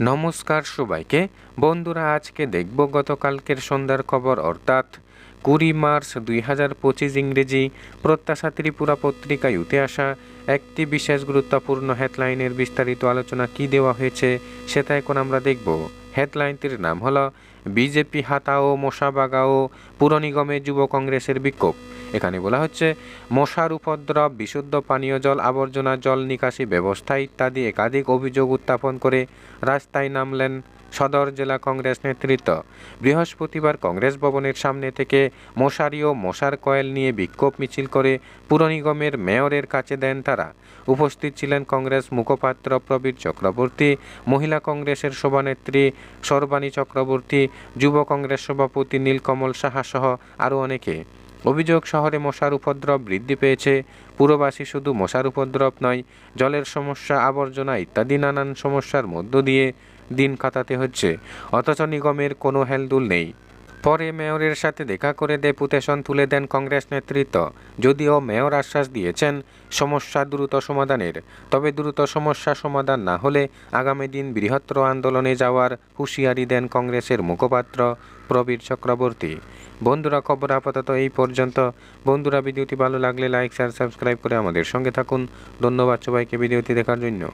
নমস্কার সবাইকে। বন্ধুরা, আজকে দেখব গতকালকের সন্ধ্যার খবর। অর্থাৎ কুড়ি মার্চ দুই হাজার পঁচিশ ইংরেজি প্রত্যাশা ত্রিপুরা পত্রিকায় উঠে আসা একটি বিশেষ গুরুত্বপূর্ণ হেডলাইনের বিস্তারিত আলোচনা কি দেওয়া হয়েছে, সেটা এখন আমরা দেখব। হেডলাইনটির নাম হলো বিজেপি হাতাও, মশা বাগাও, পুর নিগমে যুব কংগ্রেসের বিক্ষোভ। এখানে বলা হচ্ছে, মশার উপদ্রব, বিশুদ্ধ পানীয় জল, আবর্জনা, জল নিকাশি ব্যবস্থা ইত্যাদি একাধিক অভিযোগ উত্থাপন করে রাস্তায় নামলেন সদর জেলা কংগ্রেস নেতৃত্ব। বৃহস্পতিবার কংগ্রেস ভবনের সামনে থেকে মশারি ও মশার কয়েল নিয়ে বিক্ষোভ মিছিল করে পুর নিগমের মেয়রের কাছে দেন তারা। উপস্থিত ছিলেন কংগ্রেস মুখপাত্র প্রবীর চক্রবর্তী, মহিলা কংগ্রেসের সভানেত্রী সর্বাণী চক্রবর্তী, যুব কংগ্রেস সভাপতি নীলকমল সাহা সহ আরও অনেকে। অভিযোগ, শহরে মশার উপদ্রব বৃদ্ধি পেয়েছে, পুরবাসী শুধু মশার উপদ্রব নয়, জলের সমস্যা, আবর্জনা ইত্যাদি নানান সমস্যার মধ্য দিয়ে দিন কাটাতে হচ্ছে। অথচ নিগমের কোনো হেলদুল নেই। পরে মেয়রের সাথে দেখা করে ডেপুটেশন তুলে দেন কংগ্রেস নেতৃত্ব। যদিও মেয়র আশ্বাস দিয়েছেন, সমস্যা দ্রুত সমাধানের। তবে দ্রুত সমস্যা সমাধান না হলে আগামী দিন বৃহত্তর আন্দোলনে যাওয়ার হুঁশিয়ারি দেন কংগ্রেসের মুখপাত্র প্রবীর চক্রবর্তী। বন্ধুরা, খবর আপাতত এই পর্যন্ত। বন্ধুরা, ভিডিওটি ভালো লাগলে লাইক শেয়ার সাবস্ক্রাইব করে আমাদের সঙ্গে থাকুন। ধন্যবাদ সবাইকে ভিডিওটি দেখার জন্য।